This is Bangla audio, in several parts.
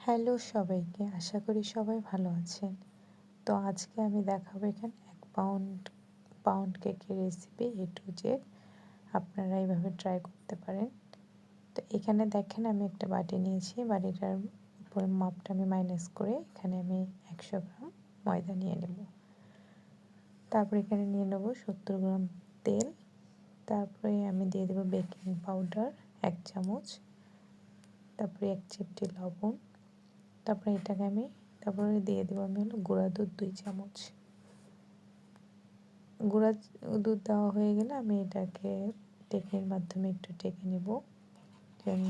হ্যালো সবাইকে, আশা করি সবাই ভালো আছেন। তো আজকে আমি দেখাবো এখানে এক পাউন্ড পাউন্ড কেকের রেসিপি এ টু জেড আপনারা এইভাবে ট্রাই করতে পারেন। তো এখানে দেখেন, আমি একটা বাটি নিয়েছি। বাটিটার উপর মাপটা আমি মাইনাস করে এখানে আমি একশো গ্রাম ময়দা নিয়ে নেব। তারপর এখানে নিয়ে নেব সত্তর গ্রাম তেল। তারপরে আমি দিয়ে দেবো বেকিং পাউডার এক চামচ। তারপরে এক চিপটি লবণ। তারপরে এটাকে আমি, তারপরে দিয়ে দেবো আমি হলো গুঁড়া দুধ দুই চামচ। গুঁড়া দুধ দেওয়া হয়ে গেলে আমি এটাকে টেকনির মাধ্যমে একটু টেকে নেব। যেন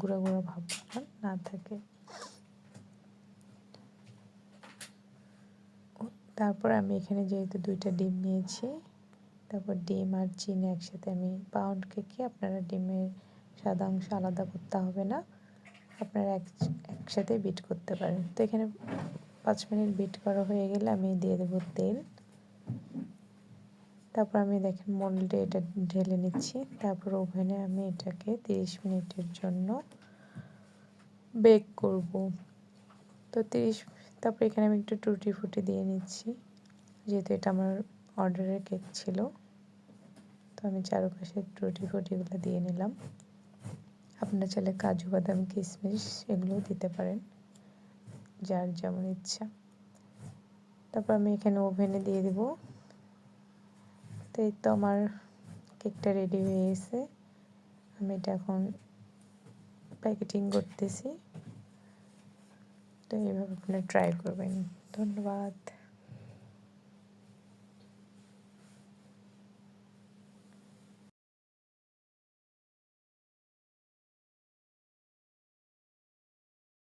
গুঁড়া গুঁড়া ভাব না থাকে। তারপর আমি এখানে যেহেতু দুইটা ডিম নিয়েছি, তারপর ডিম আর চিনি একসাথে আমি, পাউন্ড কেকে আপনারা ডিমের সাদা অংশ আলাদা করতে হবে না। আপনারা এক, একসাথে বিট করতে পারেন। তো এখানে পাঁচ মিনিট বিট করা হয়ে গেলে আমি দিয়ে দেবো তেল। তারপর আমি দেখেন মোল্ডে এটা ঢেলে নিচ্ছি। তারপর ওভেনে আমি এটাকে তিরিশ মিনিটের জন্য বেক করব। তো তিরিশ, তারপর এখানে আমি একটু টুটি ফুটি দিয়ে নিচ্ছি। যেহেতু এটা আমার অর্ডারের কেক ছিল। তো আমি চারপাশে টুটি ফুটিগুলো দিয়ে নিলাম। আপনার চাইলে কাজু, বাদাম, কিশমিশ এগুলোও দিতে পারেন, যার যেমন ইচ্ছা। তারপর আমি এখানে ওভেনে দিয়ে দেব। তো এই তো আমার কেকটা রেডি হয়ে গেছে। আমি এটা এখন প্যাকেটিং করতেছি। তো এইভাবে আপনারা ট্রাই করবেন। ধন্যবাদ।